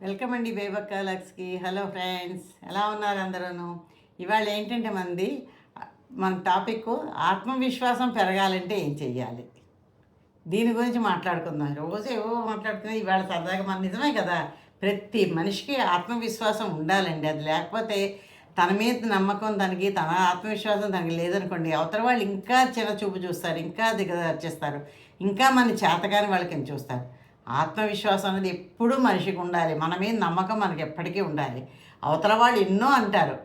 Welcome అండి బేబక్క లక్స్కి hello friends ఎలా ఉన్నారు అందరూను? ఇవాళ ఏంటంటే మంది మన టాపిక్ ఆత్మవిశ్వాసం పెరగాలంటే ఏం చెయ్యాలి? దీని గురించి మాట్లాడుకుందాం. రోజు ఏవో మాట్లాడుతున్నాయి ఇవాళ సరదాగా మన నిజమే కదా? ప్రతి మనిషికి ఆత్మవిశ్వాసం ఉండాలండి. అది లేకపోతే తన మీద నమ్మకం తనకి తన ఆత్మవిశ్వాసం తనకి లేదనుకోండి అవతల వాళ్ళు ఇంకా చిన్న చూపు చూస్తారు ఇంకా దిగజార్చేస్తారు ఇంకా మన చేతగాని వాళ్ళకి చూస్తారు? ఆత్మవిశ్వాసం అనేది ఎప్పుడూ మనిషికి ఉండాలి. మన మీద నమ్మకం మనకి ఎప్పటికీ ఉండాలి. అవతల వాళ్ళు ఎన్నో అంటారు.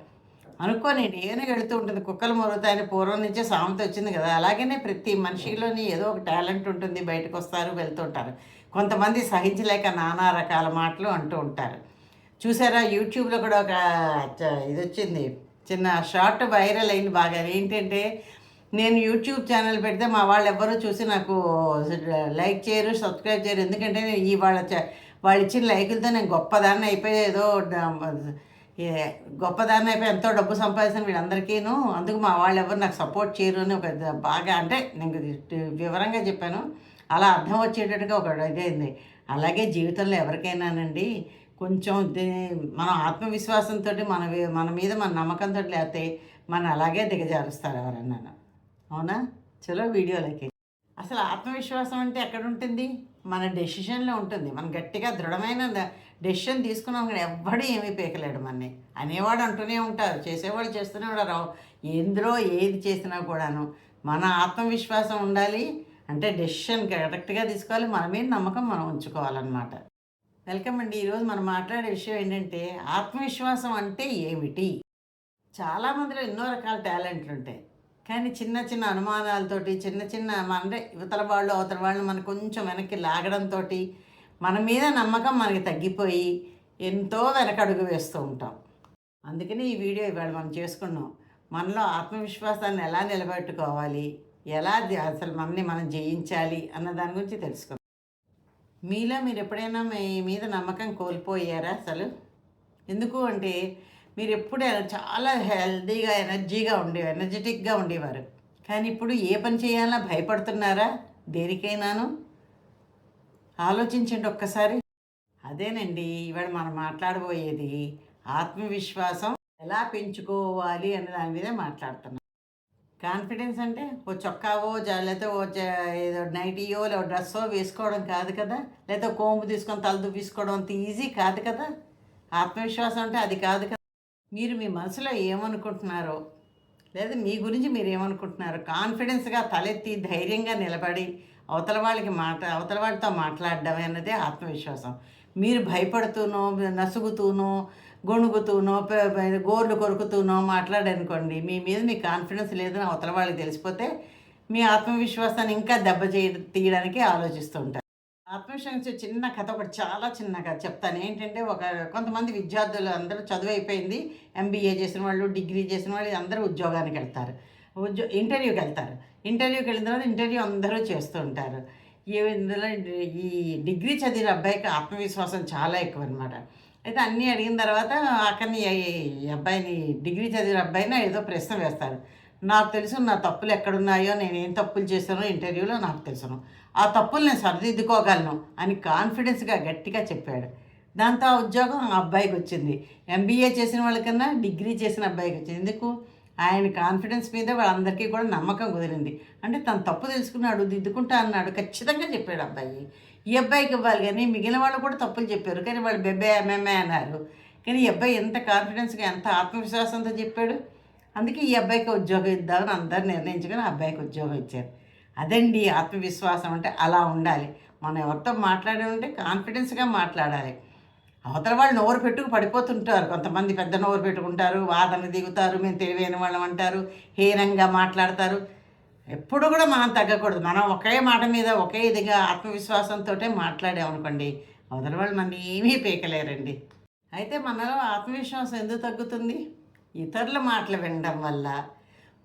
అనుకోని నేను వెళుతూ ఉంటుంది కుక్కలు మొరుగుతాయని పూర్వం నుంచే సామెత వచ్చింది కదా. అలాగనే ప్రతి మనిషిలోని ఏదో ఒక టాలెంట్ ఉంటుంది బయటకు వస్తారు వెళ్తుంటారు కొంతమంది సహించలేక నానా రకాల మాటలు అంటూ ఉంటారు. చూసారా యూట్యూబ్లో కూడా ఒక చ- ఇది వచ్చింది. చిన్న షార్ట్ వైరల్ అయింది బాగా ఏంటంటే నేను యూట్యూబ్ ఛానల్ పెడితే మా వాళ్ళు ఎవ్వరూ చూసి నాకు లైక్ చేయరు సబ్స్క్రైబ్ చేయరు. ఎందుకంటే నేను ఈ వాళ్ళ వాళ్ళు ఇచ్చిన లైకులతో నేను గొప్పదాన్ని అయిపోయి ఏదో గొప్పదాన్ని అయిపోయి ఎంతో డబ్బు సంపాదించిన వీళ్ళందరికీను అందుకు మా వాళ్ళు ఎవరు నాకు సపోర్ట్ చేయరు అని ఒక బాగా అంటే నేను వివరంగా చెప్పాను. అలా అర్థం వచ్చేటట్టుగా ఒక ఇదైంది. అలాగే జీవితంలో ఎవరికైనానండి కొంచెం మనం ఆత్మవిశ్వాసంతో మన మన మీద మన నమ్మకంతో లేకపోతే మన అలాగే దిగజారుస్తారు ఎవరన్నాను. అవునా? చలో వీడియోలకి. అసలు ఆత్మవిశ్వాసం అంటే ఎక్కడ ఉంటుంది మన డెసిషన్లో ఉంటుంది. మనం గట్టిగా దృఢమైన డెసిషన్ తీసుకున్నాం కానీ ఎవ్వడు ఏమీ పీకలేడు మనని. అనేవాడు అంటూనే ఉంటారు. చేసేవాళ్ళు చేస్తూనే ఉంటారు. ఎందులో ఏది చేసినా కూడాను మన ఆత్మవిశ్వాసం ఉండాలి అంటే డెసిషన్ కరెక్ట్గా తీసుకోవాలి. మన మీద నమ్మకం మనం ఉంచుకోవాలన్నమాట. వెల్కమ్ అండి. ఈరోజు మనం మాట్లాడే విషయం ఏంటంటే ఆత్మవిశ్వాసం అంటే ఏమిటి? చాలామందిలో ఎన్నో రకాల టాలెంట్లు ఉంటాయి. కానీ చిన్న చిన్న అనుమానాలతోటి చిన్న చిన్న మన అంటే ఇవతల వాళ్ళు అవతల వాళ్ళు మనకు కొంచెం వెనక్కి లాగడంతో మన మీద నమ్మకం మనకి తగ్గిపోయి ఎంతో వెనకడుగు వేస్తూ ఉంటాం. అందుకని ఈ వీడియో ఇవాళ మనం చేసుకున్నాం. మనలో ఆత్మవిశ్వాసాన్ని ఎలా నిలబెట్టుకోవాలి? ఎలా అసలు మనల్ని మనం జయించాలి అన్న దాని గురించి తెలుసుకుందాం. మీలో మీరు ఎప్పుడైనా మీ మీద నమ్మకం కోల్పోయారా అసలు? ఎందుకు అంటే మీరు ఎప్పుడు చాలా హెల్దీగా ఎనర్జీగా ఉండే ఎనర్జెటిక్గా ఉండేవారు. కానీ ఇప్పుడు ఏ పని చేయాలన్నా భయపడుతున్నారా? దేనికైనాను? ఆలోచించండి ఒక్కసారి. అదేనండి ఇవాళ మనం మాట్లాడబోయేది ఆత్మవిశ్వాసం ఎలా పెంచుకోవాలి అనే దాని మీద మాట్లాడుతున్నాం. కాన్ఫిడెన్స్ అంటే ఓ చొక్కావో లేకపోతే ఓ ఏదో నైటీయో లేదా డ్రెస్సో వేసుకోవడం కాదు కదా? లేదా కోంపు తీసుకొని తల దువ్వేసుకోవడం అంత ఈజీ కాదు కదా? ఆత్మవిశ్వాసం అంటే అది కాదు కదా? మీరు మీ మనసులో ఏమనుకుంటున్నారో లేదా మీ గురించి మీరు ఏమనుకుంటున్నారో కాన్ఫిడెన్స్గా తలెత్తి ధైర్యంగా నిలబడి అవతల వాళ్ళకి మాట అవతల వాళ్ళతో మాట్లాడడం అన్నదే ఆత్మవిశ్వాసం. మీరు భయపడుతూనో నసుగుతూనో గొణుగుతూనో గోర్లు కొరుకుతూనో మాట్లాడనుకోండి మీ మీద మీ కాన్ఫిడెన్స్ లేదని అవతల వాళ్ళకి తెలిసిపోతే మీ ఆత్మవిశ్వాసాన్ని ఇంకా దెబ్బ చేయ తీయడానికి ఆలోచిస్తూ ఆత్మవిశ్వాస చిన్న కథ ఒకటి చాలా చిన్న కథ చెప్తాను. ఏంటంటే ఒక కొంతమంది విద్యార్థులు అందరూ చదువు అయిపోయింది ఎంబీఏ చేసిన వాళ్ళు డిగ్రీ చేసిన వాళ్ళు అందరూ ఉద్యోగానికి వెళ్తారు. ఉద్యో ఇంటర్వ్యూకి వెళ్తారు. ఇంటర్వ్యూకి వెళ్ళిన తర్వాత ఇంటర్వ్యూ అందరూ చేస్తూ ఉంటారు. ఏ ఇందులో ఈ డిగ్రీ చదివిన అబ్బాయికి ఆత్మవిశ్వాసం చాలా ఎక్కువ అనమాట అయితే అన్నీ అడిగిన తర్వాత అక్కడిని అబ్బాయిని డిగ్రీ చదివిన అబ్బాయిని ఏదో ప్రశ్న వేస్తారు. నాకు తెలుసు నా తప్పులు ఎక్కడున్నాయో నేను ఏం తప్పులు చేశానో ఇంటర్వ్యూలో నాకు తెలుసును. ఆ తప్పులు నేను సరిదిద్దుకోగలను అని కాన్ఫిడెన్స్గా గట్టిగా చెప్పాడు. దాంతో ఆ ఉద్యోగం ఆ అబ్బాయికి వచ్చింది. ఎంబీఏ చేసిన వాళ్ళకన్నా డిగ్రీ చేసిన అబ్బాయికి వచ్చింది. ఎందుకు? ఆయన కాన్ఫిడెన్స్ మీద వాళ్ళందరికీ కూడా నమ్మకం కుదిరింది. అంటే తను తప్పు తెలుసుకున్నాడు దిద్దుకుంటా అన్నాడు ఖచ్చితంగా చెప్పాడు అబ్బాయి. ఈ అబ్బాయికి ఇవ్వాలి కానీ మిగిలిన వాళ్ళు కూడా తప్పులు చెప్పారు. కానీ వాళ్ళు బెబ్బే ఎంఎంఏ అన్నారు. కానీ ఈ అబ్బాయి ఎంత కాన్ఫిడెన్స్గా ఎంత ఆత్మవిశ్వాసంతో చెప్పాడు? అందుకే ఈ అబ్బాయికి ఉద్యోగం ఇద్దామని అందరు నిర్ణయించుకొని ఆ అబ్బాయికి ఉద్యోగం ఇచ్చారు. అదండి ఆత్మవిశ్వాసం అంటే అలా ఉండాలి. మనం ఎవరితో మాట్లాడాలంటే కాన్ఫిడెన్స్గా మాట్లాడాలి. అవతల వాళ్ళు నోరు పెట్టుకు పడిపోతుంటారు. కొంతమంది పెద్ద నోరు పెట్టుకుంటారు. వాదన దిగుతారు. మేము తెలివైన వాళ్ళం అంటారు. హీనంగా మాట్లాడతారు. ఎప్పుడు కూడా మనం తగ్గకూడదు. మనం ఒకే మాట మీద ఒకే ఇదిగా ఆత్మవిశ్వాసంతో మాట్లాడామనుకోండి అవతల వాళ్ళు మన ఏమీ పీకలేరండి. అయితే మనలో ఆత్మవిశ్వాసం ఎందుకు తగ్గుతుంది? ఇతరుల మాటలు వినడం వల్ల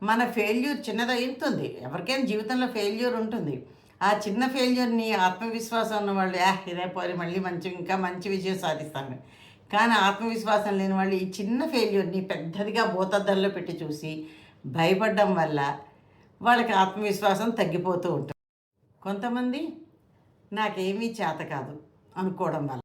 మన ఫెయిల్యూర్ చిన్నదవుతుంది ఎవరికైనా జీవితంలో ఫెయిల్యూర్ ఉంటుంది. ఆ చిన్న ఫెయిల్యూర్ని ఆత్మవిశ్వాసం ఉన్న వాళ్ళు యా ఇదే పోయి మళ్ళీ మంచి ఇంకా మంచి విజయం సాధిస్తాను. కానీ ఆత్మవిశ్వాసం లేని వాళ్ళు ఈ చిన్న ఫెయిల్యూర్ని పెద్దదిగా భూతద్దంలో పెట్టి చూసి భయపడడం వల్ల వాళ్ళకి ఆత్మవిశ్వాసం తగ్గిపోతూ ఉంటుంది. కొంతమంది నాకేమీ చేత కాదు అనుకోవడం వల్ల.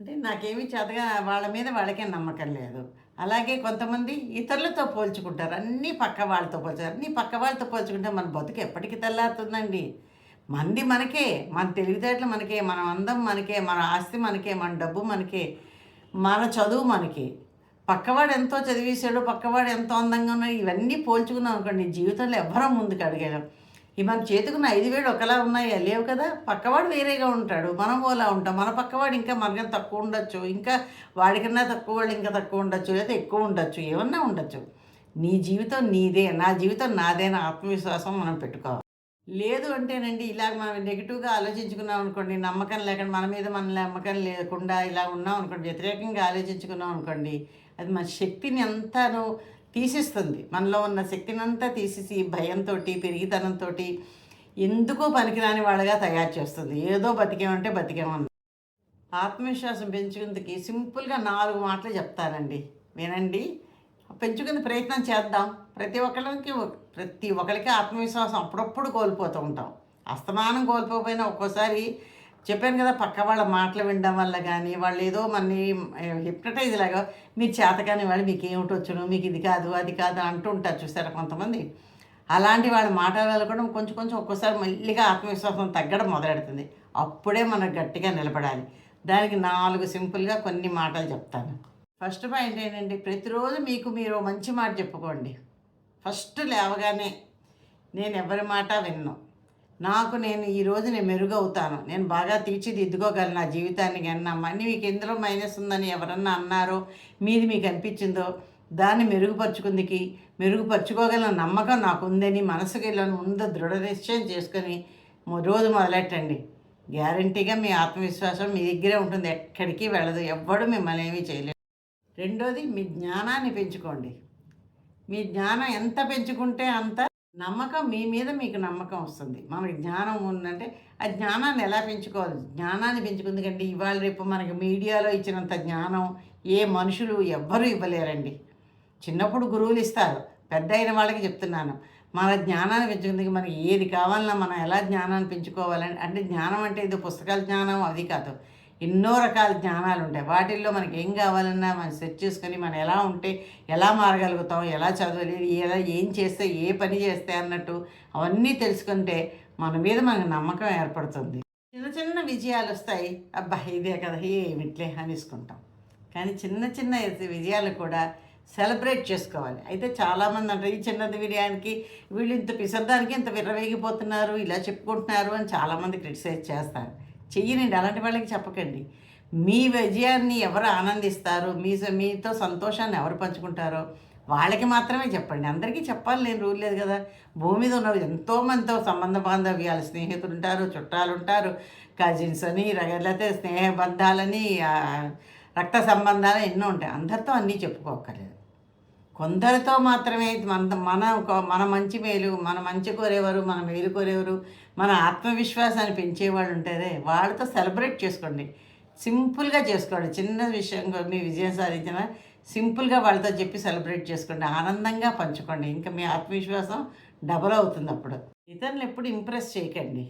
అంటే నాకేమీ చేతగా వాళ్ళ మీద వాళ్ళకే నమ్మకం లేదు. అలాగే కొంతమంది ఇతరులతో పోల్చుకుంటారు. అన్నీ పక్క వాళ్ళతో పోల్చుతారు అన్నీ పక్క వాళ్ళతో పోల్చుకుంటే మన బతుకు ఎప్పటికీ తెల్లారుతుందండి. మంది మనకే మన తెలివితేటలు మనకే మన అందం మనకే మన ఆస్తి మనకే మన డబ్బు మనకే మన చదువు మనకి. పక్కవాడు ఎంతో చదివేశాడు పక్కవాడు ఎంతో అందంగా ఉన్నాడు ఇవన్నీ పోల్చుకున్నాం అనుకోండి జీవితంలో ఎవ్వరం ముందుకు అడిగాం ఈ మన చేతికున్న ఐదు వేలు ఒకలా ఉన్నాయా? లేవు కదా. పక్కవాడు వేరేగా ఉంటాడు. మనం ఓలా ఉంటాం. మన పక్కవాడు ఇంకా మనకన్నా తక్కువ ఉండొచ్చు. ఇంకా వాడికన్నా తక్కువ వాళ్ళు ఇంకా తక్కువ ఉండొచ్చు. లేదా ఎక్కువ ఉండొచ్చు. ఏమన్నా ఉండొచ్చు. నీ జీవితం నీదే. నా జీవితం నాదే నా ఆత్మవిశ్వాసం మనం పెట్టుకోవాలి. లేదు అంటేనండి ఇలాగ మనం నెగిటివ్గా ఆలోచించుకున్నాం అనుకోండి నమ్మకం లేకుండా మన మీద మన నమ్మకం లేకుండా ఇలా ఉన్నాం అనుకోండి వ్యతిరేకంగా ఆలోచించుకున్నాం అనుకోండి అది మన శక్తిని అంతాను తీసిస్తుంది. మనలో ఉన్న శక్తిని అంతా తీసేసి భయంతో పెరిగితనంతో ఎందుకో పనికిరాని వాళ్ళగా తయారు చేస్తుంది. ఏదో బతికేమంటే బతికేమన్నా. ఆత్మవిశ్వాసం పెంచుకుందుకి సింపుల్గా నాలుగు మాటలు చెప్తానండి. వినండి. పెంచుకునే ప్రయత్నం చేద్దాం. ప్రతి ఒక్కరికి ప్రతి ఒక్కరికి ఆత్మవిశ్వాసం అప్పుడప్పుడు కోల్పోతూ ఉంటాం. అస్తమానం కోల్పోకపోయినా ఒక్కోసారి చెప్పాను కదా పక్క వాళ్ళ మాటలు వినడం వల్ల కానీ వాళ్ళు ఏదో మనని హిప్నటైజ్ లాగా మీరు చేతకాని వాళ్ళు మీకు ఏమిటి వచ్చును మీకు ఇది కాదు అది కాదు అంటూ ఉంటారు చూసారా కొంతమంది? అలాంటి వాళ్ళ మాటలు కూడా కొంచెం కొంచెం ఒక్కోసారి మళ్ళీగా ఆత్మవిశ్వాసం తగ్గడం మొదలెడుతుంది. అప్పుడే మనకు గట్టిగా నిలబడాలి. దానికి నాలుగు సింపుల్గా కొన్ని మాటలు చెప్తాను. ఫస్ట్ పాయింట్ ఏంటంటే ప్రతిరోజు మీకు మీరు మంచి మాట చెప్పుకోండి. ఫస్ట్ లేవగానే నేను ఎవరి మాట విన్ను? నాకు నేను ఈరోజు నేను మెరుగవుతాను. నేను బాగా తీర్చిదిద్దుకోగలను నా జీవితాన్ని కానీ నా మనీ మీకు ఎందులో మైనస్ ఉందని ఎవరన్నా అన్నారో మీది మీకు అనిపించిందో దాన్ని మెరుగుపరుచుకుందికి మెరుగుపరుచుకోగల నమ్మకం నాకు ఉందని మనసుకి ఉందో దృఢ నిశ్చయం చేసుకొని రోజు మొదలెట్టండి. గ్యారంటీగా మీ ఆత్మవిశ్వాసం మీ దగ్గరే ఉంటుంది. ఎక్కడికి వెళ్ళదు. ఎవ్వడు మిమ్మల్ని ఏమీ చేయలేదు రెండోది మీ జ్ఞానాన్ని పెంచుకోండి. మీ జ్ఞానం ఎంత పెంచుకుంటే అంత నమ్మకం మీ మీద మీకు నమ్మకం వస్తుంది. మనకి జ్ఞానం ఉందంటే ఆ జ్ఞానాన్ని ఎలా పెంచుకోవాలి? జ్ఞానాన్ని పెంచుకుంది కంటే ఇవాళ రేపు మనకి మీడియాలో ఇచ్చినంత జ్ఞానం ఏ మనుషులు ఎవ్వరూ ఇవ్వలేరండి. చిన్నప్పుడు గురువులు ఇస్తారు. పెద్ద అయిన వాళ్ళకి చెప్తున్నాను. మన జ్ఞానాన్ని పెంచుకుంది మనకి ఏది కావాలన్నా మనం ఎలా జ్ఞానాన్ని పెంచుకోవాలని అంటే జ్ఞానం అంటే ఇది పుస్తకాల జ్ఞానం అది కాదు. ఎన్నో రకాల జ్ఞానాలు ఉంటాయి. వాటిల్లో మనకి ఏం కావాలన్నా మనం సెర్చ్ చేసుకొని మనం ఎలా ఉంటే ఎలా మారగలుగుతాం ఎలా చదవలేదు ఎలా ఏం చేస్తే ఏ పని చేస్తే అన్నట్టు అవన్నీ తెలుసుకుంటే మన మీద మనకు నమ్మకం ఏర్పడుతుంది. చిన్న చిన్న విజయాలు వస్తాయి. అబ్బా ఇదే కదా ఏమిట్లే అనేసుకుంటాం. కానీ చిన్న చిన్న విజయాలు కూడా సెలబ్రేట్ చేసుకోవాలి. అయితే చాలామంది అంటారు ఈ చిన్నది విజయానికి వీళ్ళు ఇంత పిసర్దానికి ఇంత విర్రవేగిపోతున్నారు ఇలా చెప్పుకుంటున్నారు అని చాలామంది క్రిటిసైజ్ చేస్తారు. చెయ్యనండి. అలాంటి వాళ్ళకి చెప్పకండి. మీ విజయాన్ని ఎవరు ఆనందిస్తారు? మీ మీతో సంతోషాన్ని ఎవరు పంచుకుంటారో వాళ్ళకి మాత్రమే చెప్పండి. అందరికీ చెప్పాలి నేను రూల్ లేదు కదా. భూమి మీద ఉన్న ఎంతోమందితో సంబంధ బాంధవ్యాలు స్నేహితులు ఉంటారు చుట్టాలు ఉంటారు కజిన్స్ అని లేకపోతే స్నేహబంధాలని రక్త సంబంధాలు ఎన్నో ఉంటాయి. అందరితో అన్నీ చెప్పుకోకర్లేదు కొందరితో మాత్రమే మన మన మన మంచి మేలు మన మంచి కోరేవారు మన మేలు కోరేవారు మన ఆత్మవిశ్వాసాన్ని పెంచేవాళ్ళు ఉంటారే వాళ్ళతో సెలబ్రేట్ చేసుకోండి. సింపుల్గా చేసుకోండి. చిన్న విషయం మీ విజయం సాధించిన సింపుల్గా వాళ్ళతో చెప్పి సెలబ్రేట్ చేసుకోండి. ఆనందంగా పంచుకోండి. ఇంకా మీ ఆత్మవిశ్వాసం డబల్ అవుతుంది అప్పుడు. ఇతరులు ఎప్పుడు ఇంప్రెస్ చేయకండి.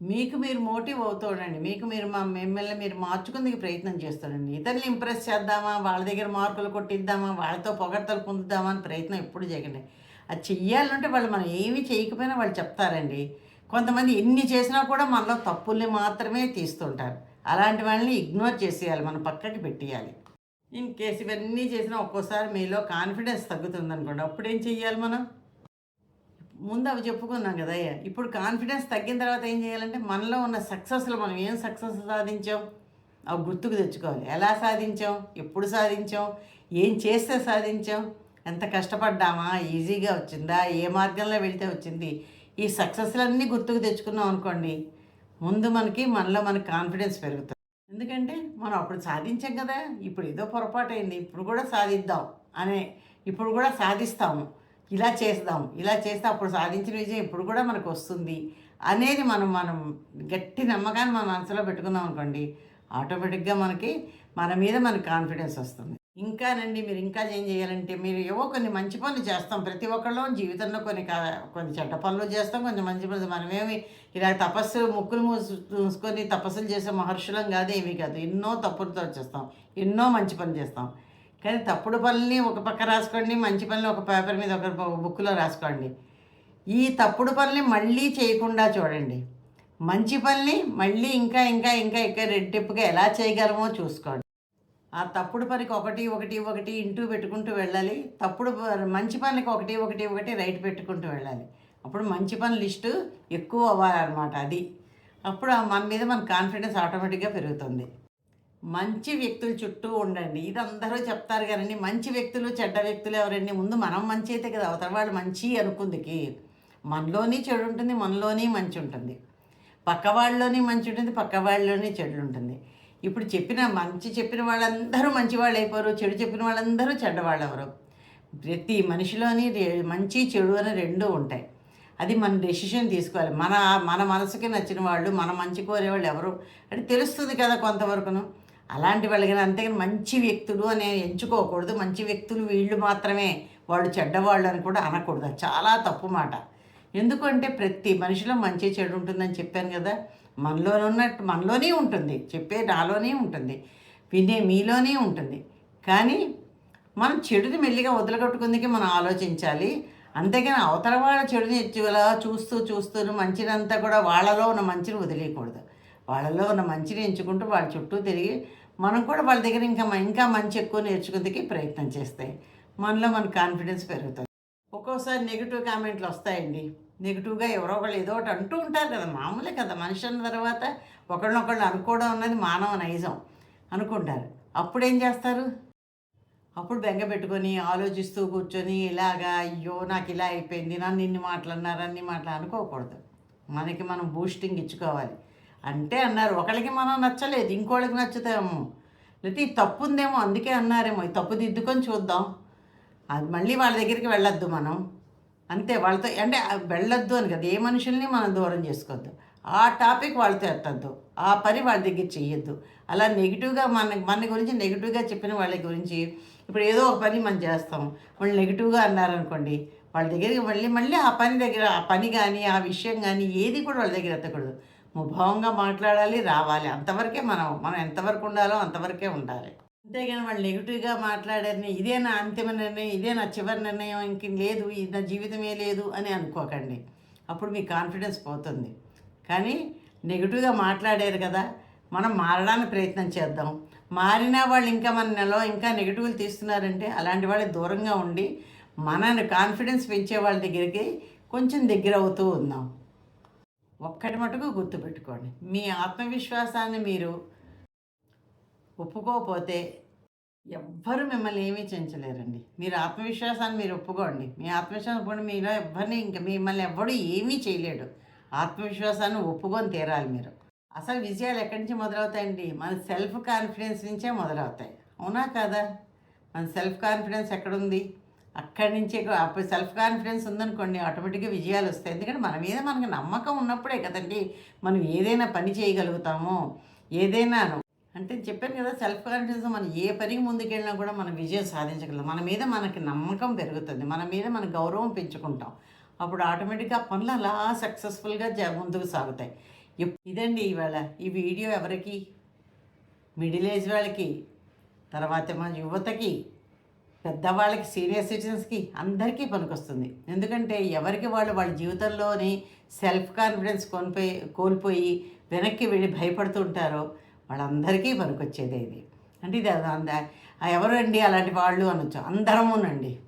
మీకు మీరు మోటివ్ అవుతాడండి. మీకు మీరు మా మిమ్మల్ని మీరు మార్చుకుందుకు ప్రయత్నం చేస్తాడండి. ఇతరులు ఇంప్రెస్ చేద్దామా? వాళ్ళ దగ్గర మార్కులు కొట్టిద్దామా? వాళ్ళతో పొగడ్తలు పొందుదామా అని ప్రయత్నం ఎప్పుడు చేయకండి. అది చెయ్యాలంటే వాళ్ళు మనం ఏమి చేయకపోయినా వాళ్ళు చెప్తారండి. కొంతమంది ఎన్ని చేసినా కూడా మనలో తప్పుల్ని మాత్రమే తీస్తుంటారు. అలాంటి వాళ్ళని ఇగ్నోర్ చేసేయాలి. మనం పక్కకి పెట్టేయాలి. ఇన్ కేసు ఇవన్నీ చేసినా ఒక్కోసారి మీలో కాన్ఫిడెన్స్ తగ్గుతుంది అనుకోండి అప్పుడు ఏం చెయ్యాలి మనం? ముందు అవి చెప్పుకున్నాం కదా ఇప్పుడు కాన్ఫిడెన్స్ తగ్గిన తర్వాత ఏం చేయాలంటే మనలో ఉన్న సక్సెస్లో మనం ఏం సక్సెస్ సాధించాం? అవి గుర్తుకు తెచ్చుకోవాలి. ఎలా సాధించాం? ఎప్పుడు సాధించాం? ఏం చేస్తే సాధించాం? ఎంత కష్టపడ్డామా? ఈజీగా వచ్చిందా? ఏ మార్గంలో వెళ్తే వచ్చింది? ఈ సక్సెస్లన్నీ గుర్తుకు తెచ్చుకున్నాం అనుకోండి ముందు మనకి మనలో మనకి కాన్ఫిడెన్స్ పెరుగుతుంది. ఎందుకంటే మనం అప్పుడు సాధించాం కదా. ఇప్పుడు ఏదో పొరపాటు అయింది ఇప్పుడు కూడా సాధిద్దాం అనే ఇప్పుడు కూడా సాధిస్తాము. ఇలా చేద్దాం ఇలా చేస్తే అప్పుడు సాధించిన విజయం ఇప్పుడు కూడా మనకు వస్తుంది అనేది మనం మనం గట్టి నమ్మకాన్ని మన మనసులో పెట్టుకుందాం అనుకోండి ఆటోమేటిక్గా మనకి మన మీద మనకి కాన్ఫిడెన్స్ వస్తుంది. ఇంకానండి మీరు ఇంకా ఏం చేయాలంటే మీరు ఏవో కొన్ని మంచి పనులు చేస్తాం. ప్రతి ఒక్కళ్ళు జీవితంలో కొన్ని కొన్ని చెడ్డ పనులు చేస్తాం. కొంచెం మంచి పనులు మనమేమి ఇలా తపస్సు ముక్కులు మూసు మూసుకొని తపస్సులు చేసే మహర్షులం కాదు ఏమీ కాదు. ఎన్నో తప్పులతో వచ్చేస్తాం. ఎన్నో మంచి పనులు చేస్తాం. కానీ తప్పుడు పనుల్ని ఒక పక్క రాసుకోండి మంచి పనులు ఒక పేపర్ మీద ఒక బుక్లో రాసుకోండి. ఈ తప్పుడు పనుల్ని మళ్ళీ చేయకుండా చూడండి. మంచి పనుల్ని మళ్ళీ ఇంకా ఇంకా ఇంకా ఇంకా రెట్టింపుగా ఎలా చేయగలమో చూసుకోండి. ఆ తప్పుడు పనికి ఒకటి ఒకటి ఒకటి ఇంటూ పెట్టుకుంటూ వెళ్ళాలి. తప్పుడు ప- మంచి పనికి ఒకటి ఒకటి ఒకటి రైట్ పెట్టుకుంటూ వెళ్ళాలి. అప్పుడు మంచి పని లిస్టు ఎక్కువ అవ్వాలన్నమాట అది. అప్పుడు మన మీద మన కాన్ఫిడెన్స్ ఆటోమేటిక్గా పెరుగుతుంది. మంచి వ్యక్తుల చుట్టూ ఉండండి. ఇది అందరూ చెప్తారు కానీ మంచి వ్యక్తులు చెడ్డ వ్యక్తులు ఎవరండి? ముందు మనం మంచి అయితే కదా అవతల వాళ్ళు మంచి అనుకుందికి. మనలోని చెడు ఉంటుంది మనలోని మంచి ఉంటుంది. పక్క వాళ్ళలోని మంచి ఉంటుంది పక్క వాళ్ళలోని చెడు ఉంటుంది. ఇప్పుడు చెప్పిన మంచి చెప్పిన వాళ్ళందరూ మంచి వాళ్ళు అయిపోరు చెడు చెప్పిన వాళ్ళందరూ చెడ్డవాళ్ళు ఎవరు ప్రతి మనిషిలోని మంచి చెడు అని రెండు ఉంటాయి. అది మన డెసిషన్ తీసుకోవాలి. మన మన మనసుకి నచ్చిన వాళ్ళు మన మంచి కోరేవాళ్ళు ఎవరు? అంటే తెలుస్తుంది కదా కొంతవరకును. అలాంటి వాళ్ళకి అంతేగాని మంచి వ్యక్తులు అని ఎంచుకోకూడదు. మంచి వ్యక్తులు వీళ్ళు మాత్రమే. వాళ్ళు చెడ్డవాళ్ళు అని కూడా అనకూడదు. చాలా తప్పు మాట. ఎందుకంటే ప్రతి మనిషిలో మంచి చెడు ఉంటుందని చెప్పాను కదా. మనలోనే ఉన్నట్టు మనలోనే ఉంటుంది. చెప్పే నాలోనే ఉంటుంది. వినే మీలోనే ఉంటుంది. కానీ మనం చెడుని మెల్లిగా వదలగొట్టుకుందికి మనం ఆలోచించాలి. అంతేగాని అవతల వాళ్ళ చెడుని ఇలా చూస్తూ చూస్తూ మంచినంతా కూడా వాళ్ళలో ఉన్న మంచిని వదిలేయకూడదు. వాళ్ళలో ఉన్న మంచిని ఎంచుకుంటూ వాళ్ళ చుట్టూ తిరిగి మనం కూడా వాళ్ళ దగ్గర ఇంకా ఇంకా మంచి ఎక్కువ నేర్చుకుందికి ప్రయత్నం చేస్తాయి మనలో మన కాన్ఫిడెన్స్ పెరుగుతుంది. ఒక్కోసారి నెగిటివ్ కామెంట్లు వస్తాయండి. నెగిటివ్గా ఎవరో ఒకళ్ళు ఏదో ఒకటి అంటూ ఉంటారు కదా మామూలే కదా. మనిషి అన్న తర్వాత ఒకళ్ళనొకళ్ళు అనుకోవడం అన్నది మానవ నైజం అనుకుంటారు. అప్పుడు ఏం చేస్తారు? అప్పుడు బెంగ పెట్టుకొని ఆలోచిస్తూ కూర్చొని ఇలాగా అయ్యో నాకు ఇలా అయిపోయింది నన్ను ఇన్ని మాటలు అన్నారు అన్ని మాటలు అనుకోకూడదు. మనకి మనం బూస్టింగ్ ఇచ్చుకోవాలి. అంటే అన్నారు ఒకళ్ళకి మనం నచ్చలేదు ఇంకోళ్ళకి నచ్చుతాము లేకపోతే ఈ తప్పు ఉందేమో అందుకే అన్నారేమో ఈ తప్పు దిద్దుకొని చూద్దాం. అది మళ్ళీ వాళ్ళ దగ్గరికి వెళ్ళొద్దు మనం. అంతే వాళ్ళతో అంటే వెళ్ళొద్దు అని కదా ఏ మనుషుల్ని మనం దూరం చేసుకోవద్దు. ఆ టాపిక్ వాళ్ళతో ఎత్తద్దు. ఆ పని వాళ్ళ దగ్గర చేయొద్దు అలా నెగిటివ్గా మన మన గురించి నెగిటివ్గా చెప్పిన వాళ్ళ గురించి ఇప్పుడు ఏదో ఒక పని మనం చేస్తాం వాళ్ళు నెగిటివ్గా అన్నారనుకోండి వాళ్ళ దగ్గరికి మళ్ళీ మళ్ళీ ఆ పని దగ్గర ఆ పని కానీ ఆ విషయం కానీ ఏది కూడా వాళ్ళ దగ్గర ఎత్తకూడదు. ముభావంగా మాట్లాడాలి రావాలి. అంతవరకే మనం మనం ఎంతవరకు ఉండాలో అంతవరకే ఉండాలి. అంతేగాని వాళ్ళు నెగిటివ్గా మాట్లాడారని ఇదే నా అంతిమ నిర్ణయం ఇదే నా చివరి నిర్ణయం ఇంక లేదు ఇది నా జీవితమే లేదు అని అనుకోకండి. అప్పుడు మీ కాన్ఫిడెన్స్ పోతుంది. కానీ నెగిటివ్గా మాట్లాడారు కదా మనం మారడానికి ప్రయత్నం చేద్దాం. మారినా వాళ్ళు ఇంకా మన నెలలో ఇంకా నెగిటివ్లు తీస్తున్నారంటే అలాంటి వాళ్ళకి దూరంగా ఉండి మనని కాన్ఫిడెన్స్ పెంచే వాళ్ళ దగ్గరికి కొంచెం దగ్గర అవుతూ ఉందాం ఒక్కటి మటుకు గుర్తుపెట్టుకోండి. మీ ఆత్మవిశ్వాసాన్ని మీరు ఒప్పుకోకపోతే ఎవ్వరు మిమ్మల్ని ఏమీ చెంచలేరండి. మీరు ఆత్మవిశ్వాసాన్ని మీరు ఒప్పుకోండి. మీ ఆత్మవిశ్వాసం ఒప్పుకోండి. మీలో ఎవ్వరిని ఇంకా మిమ్మల్ని ఎవ్వడు ఏమీ చేయలేడు. ఆత్మవిశ్వాసాన్ని ఒప్పుకొని తీరాలి మీరు. అసలు విజయాలు ఎక్కడి నుంచి మొదలవుతాయండి? మన సెల్ఫ్ కాన్ఫిడెన్స్ నుంచే మొదలవుతాయి. అవునా కదా? మన సెల్ఫ్ కాన్ఫిడెన్స్ ఎక్కడుంది? అక్కడి నుంచే అప్పుడు సెల్ఫ్ కాన్ఫిడెన్స్ ఉందనుకోండి ఆటోమేటిక్గా విజయాలు వస్తాయి. ఎందుకంటే మన మీద మనకు నమ్మకం ఉన్నప్పుడే కదండి మనం ఏదైనా పని చేయగలుగుతామో ఏదైనాను అంటే చెప్పాను కదా సెల్ఫ్ కాన్ఫిడెన్స్ మనం ఏ పనికి ముందుకెళ్ళినా కూడా మనం విజయం సాధించగలం. మన మీద మనకి నమ్మకం పెరుగుతుంది మన మీద మన గౌరవం పెంచుకుంటాం. అప్పుడు ఆటోమేటిక్గా పనులు అలా సక్సెస్ఫుల్గా జ ముందుకు సాగుతాయి. ఇదండి ఇవాళ ఈ వీడియో ఎవరికి? మిడిల్ ఏజ్ వాళ్ళకి తర్వాత మన యువతకి. పెద్దవాళ్ళకి సీనియర్ సిటిజన్స్కి అందరికీ పనికొస్తుంది. ఎందుకంటే ఎవరికి వాళ్ళు వాళ్ళ జీవితంలోని సెల్ఫ్ కాన్ఫిడెన్స్ కోల్పోయి కోల్పోయి వెనక్కి వెళ్ళి భయపడుతూ ఉంటారో వాళ్ళందరికీ పనికొచ్చేదే ఇది. అంటే ఇది అంద- ఎవరండి అలాంటి వాళ్ళు అనొచ్చు. అందరమునండి.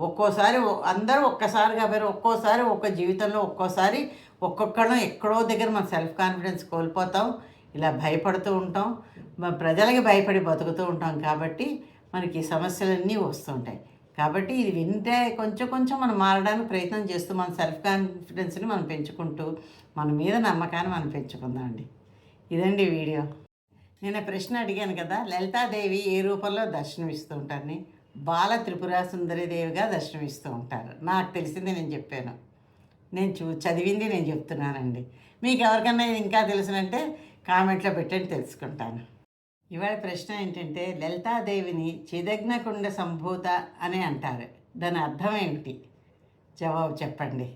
ఒక్కోసారి ఒ- అందరూ ఒక్కసారిగా పేరు ఒక్కోసారి ఒక్క జీవితంలో ఒక్కోసారి ఒక్కొక్కళ్ళం ఎక్కడో దగ్గర మన సెల్ఫ్ కాన్ఫిడెన్స్ కోల్పోతాం. ఇలా భయపడుతూ ఉంటాం. మన ప్రజలకి భయపడి బతుకుతూ ఉంటాం కాబట్టి మనకి సమస్యలన్నీ వస్తుంటాయి. కాబట్టి ఇది వింటే కొంచెం కొంచెం మనం మారడానికి ప్రయత్నం చేస్తూ మన సెల్ఫ్ కాన్ఫిడెన్స్ని మనం పెంచుకుంటూ మన మీద నమ్మకాన్ని మనం పెంచుకుందాం అండి ఇదండి వీడియో. నేను ప్రశ్న అడిగాను కదా లలితాదేవి ఏ రూపంలో దర్శనమిస్తూ ఉంటారని? బాల త్రిపుర సుందరిదేవిగా దర్శనమిస్తూ ఉంటారు. నాకు తెలిసింది నేను చెప్పాను. నేను చూ చదివింది నేను చెప్తున్నానండి. మీకు ఎవరికన్నా ఇది ఇంకా తెలుసునంటే కామెంట్లో పెట్టండి తెలుసుకుంటాను. ఇవాళ ప్రశ్న ఏంటంటే లలితాదేవిని చిదగ్నకుండ సంభూత అని అంటారు. దాని అర్థం ఏమిటి? జవాబు చెప్పండి.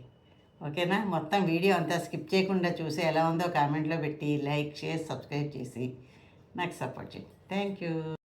ఓకేనా? మొత్తం వీడియో అంతా స్కిప్ చేయకుండా చూసి ఎలా ఉందో కామెంట్లో పెట్టి లైక్ షేర్ సబ్స్క్రైబ్ చేసి నాకు సపోర్ట్ చేయండి. Thank you.